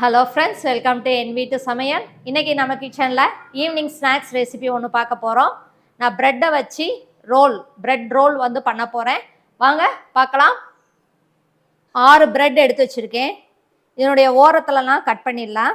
Hello friends welcome to என் வீட்டு சமையல் இன்றைக்கி நம்ம கிச்சனில் ஈவினிங் ஸ்நாக்ஸ் ரெசிபி ஒன்று பார்க்க போகிறோம் நான் ப்ரெட்டை வச்சு ரோல் ப்ரெட் ரோல் வந்து பண்ண போகிறேன் வாங்க பார்க்கலாம். ஆறு ப்ரெட் எடுத்து வச்சுருக்கேன். இதனுடைய ஓரத்துலலாம் கட் பண்ணிடலாம்.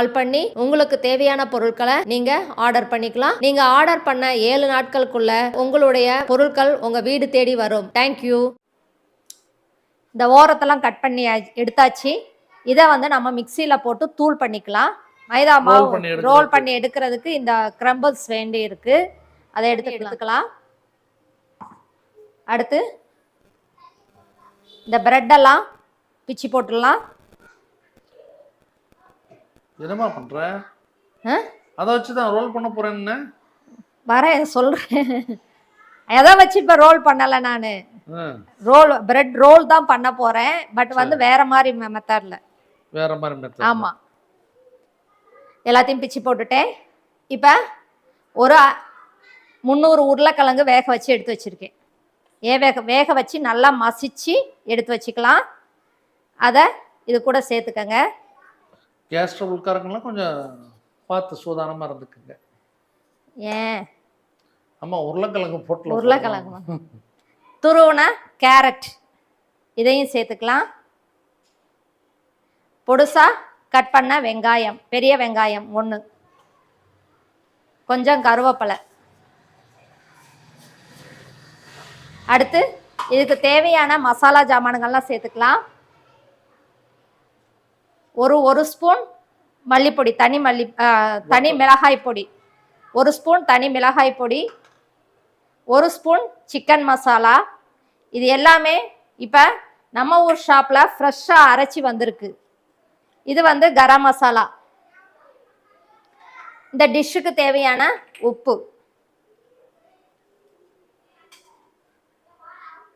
பண்ணி உங்களுக்கு தேவையான பொருட்களை நீங்க ஆர்டர் பண்ணிக்கலாம். நீங்க ஆர்டர் பண்ண ஏழு நாட்களுக்குள்ள உங்களுடைய பொருட்கள் உங்க வீடு தேடி வரும். தேங்க்யூ இந்த ஓரத்தெல்லாம் கட் பண்ணி எடுத்தாச்சு. இதை வந்து நம்ம மிக்சியில் போட்டு தூள் பண்ணிக்கலாம். மைதா மாவு. ரோல் பண்ணி எடுக்கிறதுக்கு இந்த கிரம்பிள்ஸ் வேண்டி இருக்கு. அதை எடுத்து எடுத்துக்கலாம். அடுத்து இந்த பிரெட்டெல்லாம் பிச்சு போட்டுடலாம். என்னம்மா பண்ற? அதை வச்சு தான் ரோல் பண்ண போறேன்னு. வரேன் சொல்கிறேன் எதை வச்சு இப்போ ரோல் பண்ணலை நான்? ரோல் பிரெட் ரோல் தான் பண்ண போகிறேன் பட் வந்து வேற மாதிரி மெத்தடில் வேற மாதிரி மெத்தட் ஆமாம் எல்லாத்தையும் பிச்சு போட்டுட்டேன். இப்போ ஒரு முந்நூறு உருளைக்கிழங்கு வேக வச்சு எடுத்து வச்சுருக்கேன். ஏ வேக வேக வச்சு நல்லா மசிச்சு எடுத்து வச்சுக்கலாம். அதை இது கூட சேர்த்துக்கங்க. கேஸ் ட்ரபுள்காரங்கெல்லாம் கொஞ்சம் பார்த்து சூதானமா இருந்துக்குங்க. ஏன்? ஆமா உருளைக்கிழங்கு போட்டு உருளைக்கிழங்கு. துருவுன கேரட். இதையும் சேர்த்துக்கலாம். பொடுசா கட் பண்ண வெங்காயம் பெரிய வெங்காயம் ஒன்று கொஞ்சம் கருவேப்பிலை. அடுத்து இதுக்கு தேவையான மசாலா ஜாமானுங்கள்லாம் சேர்த்துக்கலாம். ஒரு ஒரு ஸ்பூன் மல்லிப்பொடி தனி மல்லி தனி மிளகாய் பொடி. ஒரு ஸ்பூன் தனி மிளகாய் பொடி. ஒரு ஸ்பூன் சிக்கன் மசாலா இது எல்லாமே இப்போ நம்ம ஊர் ஷாப்பில் ஃப்ரெஷ்ஷாக அரைச்சி வந்திருக்கு. இது வந்து கரம் மசாலா இந்த டிஷ்ஷுக்கு தேவையான உப்பு.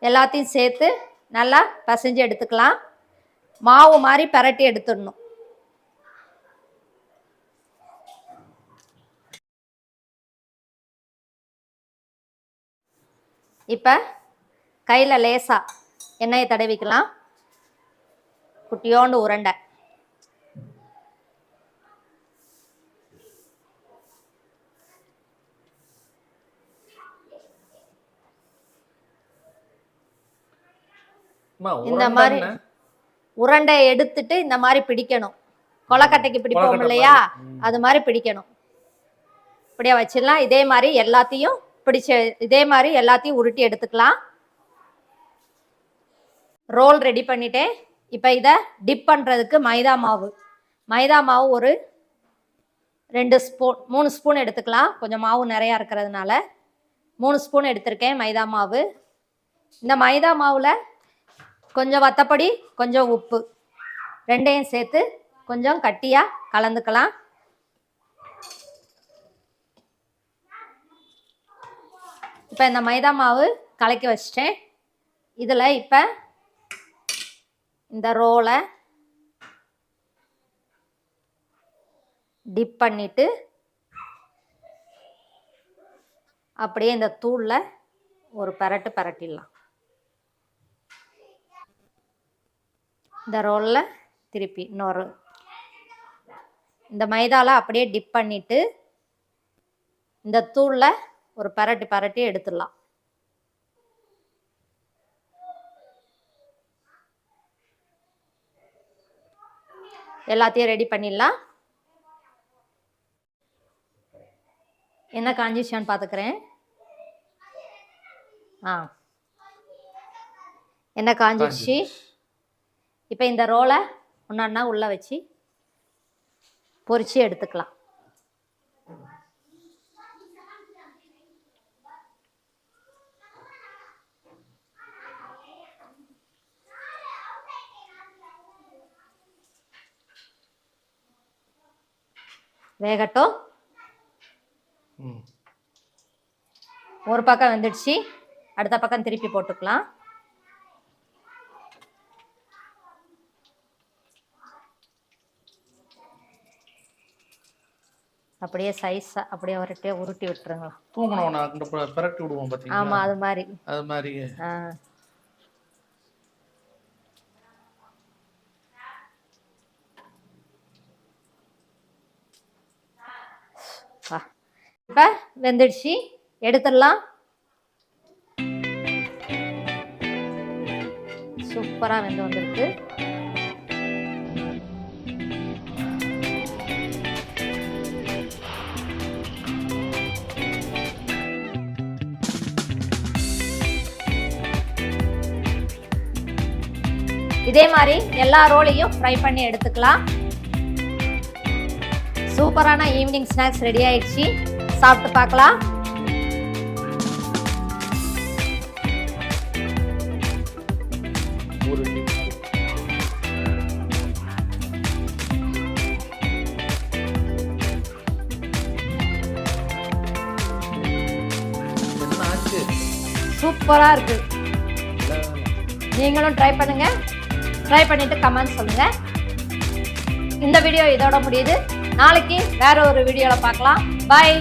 எல்லாத்தையும் சேர்த்து நல்லா பிசைஞ்சு எடுத்துக்கலாம். மாவு மாதிரி பிரட்டி எடுத்துடணும். இப்போ கையில் லேசாக எண்ணெயை தடவிக்கலாம். குட்டியோண்டு உருண்டை. இந்த மாதிரி உருண்டை எடுத்துட்டு இந்த மாதிரி பிடிக்கணும். கொலக்கட்டைக்கு பிடிப்போம் இல்லையா. அது மாதிரி பிடிக்கணும். இப்படியே வச்சிடலாம். இதே மாதிரி எல்லாத்தையும் பிடிச்ச இதே மாதிரி எல்லாத்தையும் உருட்டி எடுத்துக்கலாம். ரோல் ரெடி பண்ணிட்டேன் இப்போ இதை டிப் பண்ணுறதுக்கு மைதா மாவு. மைதா மாவு ஒரு ரெண்டு ஸ்பூன் மூணு ஸ்பூன் எடுத்துக்கலாம். கொஞ்சம் மாவு நிறையா இருக்கிறதுனால. மூணு ஸ்பூன் எடுத்திருக்கேன் மைதா மாவு. இந்த மைதா மாவில் கொஞ்சம் வத்தப்பொடி கொஞ்சம் உப்பு. ரெண்டையும் சேர்த்து கொஞ்சம் கட்டியாக கலந்துக்கலாம். இப்போ இந்த மைதா மாவு கலக்கி வச்சிட்டேன். இதில் இப்போ இந்த ரோலை டிப் பண்ணிவிட்டு அப்படியே இந்த தூளில் ஒரு பரட்டு பரட்டிடலாம். இந்த ரோலில் திருப்பி இன்னொரு. இந்த மைதாவில் அப்படியே டிப் பண்ணிவிட்டு இந்த தூளில் ஒரு பரட்டி பரட்டி எடுத்துடலாம். எல்லாத்தையும் ரெடி பண்ணிடலாம். என்ன காஞ்சிச்சான்னு பார்த்துக்கிறேன். ஆ. என்ன காஞ்சிச்சு. இப்போ இந்த ரோலை ஒன்றா உள்ளே வச்சு பொறிச்சு எடுத்துக்கலாம். வேகட்டும். ஒரு பக்கம் வந்துடுச்சு. அடுத்த பக்கம் திருப்பி போட்டுக்கலாம். அப்படியே சைஸா அப்படியே உருட்டி உருட்டி விட்டுருங்க. தூங்கணும் அங்கே பிரட்டி விடுவோம் பார்த்தீங்களா ஆமா அது மாதிரி. அது மாதிரி. இப்ப வெந்துடுச்சு. எடுத்துடலாம். சூப்பரா வெந்து வந்திருக்கு. இதே மாதிரி எல்லா ரோலையும் ஃப்ரை பண்ணி எடுத்துக்கலாம். சூப்பரான ஈவினிங் ஸ்நாக்ஸ் ரெடி ஆயிடுச்சு. சாப்பிட்டு பார்க்கலாம். ஒரு என்ன ஆச்சு? சூப்பரா இருக்கு. நீங்களும் ட்ரை பண்ணுங்க. ட்ரை பண்ணிவிட்டு கமெண்ட் சொல்லுங்கள் இந்த வீடியோ இதோட முடியுது. நாளைக்கு வேற ஒரு வீடியோவில் பார்க்கலாம். பாய்